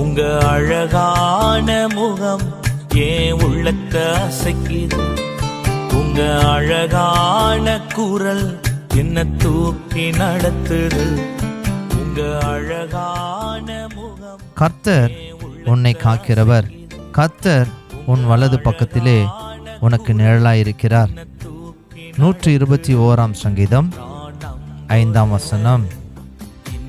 உங்க அழகான முகம் ஏன் உள்ளத்தை அசைக்குது? உங்க அழகான குரல் என்ன தூக்கி நடத்துது? உங்க அழகான முகம் கர்த்தர் உன்னை காக்கிறவர். கர்த்தர் உன் வலது பக்கத்திலே உனக்கு நிழலாயிருக்கிறார். நூற்றி இருபத்தி ஓராம் சங்கீதம் ஐந்தாம் வசனம். என்